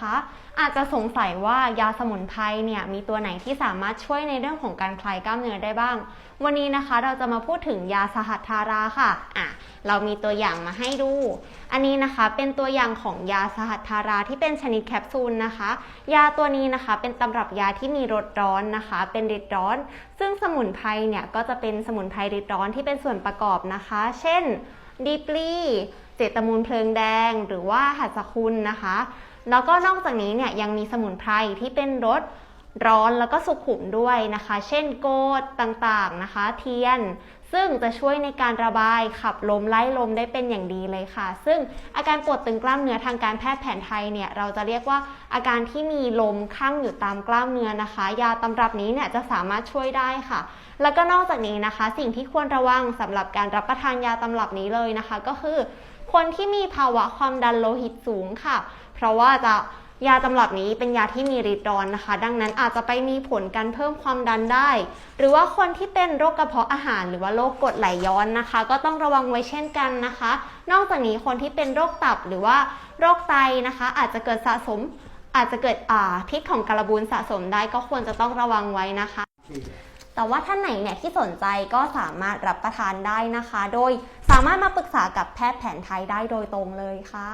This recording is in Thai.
คะอาจจะสงสัยว่ายาสมุนไพรเนี่ยมีตัวไหนที่สามารถช่วยในเรื่องของการคลายกล้ามเนื้อได้บ้าง วันนี้นะคะเราจะมาพูดถึงยาสหัตถาราค่ะอะ เรามีตัวอย่างมาให้ดู อันนี้นะคะเป็นตัวอย่างของยาสหัตถาราที่เป็นชนิดแคปซูลนะคะ ยาตัวนี้นะคะเป็นตำรับยาที่มีรสร้อนนะคะ เป็นฤทธิ์ร้อน ซึ่งสมุนไพรเนี่ยก็จะเป็นสมุนไพรฤทธิ์ร้อนที่เป็นส่วนประกอบนะคะ เช่น ดีปลีเจตมูลเพลิงแดง หรือว่าหัสคุณนะคะ แล้วก็นอกจากนี้เนี่ยยังมีสมุนไพรที่เป็นรส ร้อนแล้วก็สุขุมด้วยนะคะ เช่นโกดต่างๆนะคะ เทียน ซึ่งจะช่วยในการระบายขับลมไล่ลมได้เป็นอย่างดีเลยค่ะ ซึ่งอาการปวดตึงกล้ามเนื้อทางการแพทย์แผนไทยเนี่ยเราจะเรียกว่าอาการที่มีลมข้างอยู่ตามกล้ามเนื้อนะคะ ยาตำรับนี้เนี่ยจะสามารถช่วยได้ค่ะ แล้วก็นอกจากนี้นะคะ สิ่งที่ควรระวังสำหรับการรับประทานยาตำรับนี้เลยนะคะ ก็คือ คนที่มีภาวะความดันโลหิตสูงค่ะ เพราะว่าจะ ยาตำรับนี้เป็นยาที่มีฤทธิ์ร้อนนะคะ ดังนั้นอาจจะไปมีผลการเพิ่มความดันได้ หรือว่าคนที่เป็นโรคกระเพาะอาหาร หรือว่าโรคกรดไหลย้อนนะคะ ก็ต้องระวังไว้เช่นกันนะคะ นอกจากนี้คนที่เป็นโรคตับหรือว่าโรคไตนะคะ อาจจะเกิดสะสม อาจจะเกิดอ่าพิษของการบูนสะสมได้ก็ควรจะต้องระวังไว้นะคะแต่ว่าท่านไหนเนี่ยที่สนใจก็สามารถรับประทานได้นะคะ โดยสามารถมาปรึกษากับแพทย์แผนไทยได้โดยตรงเลยค่ะ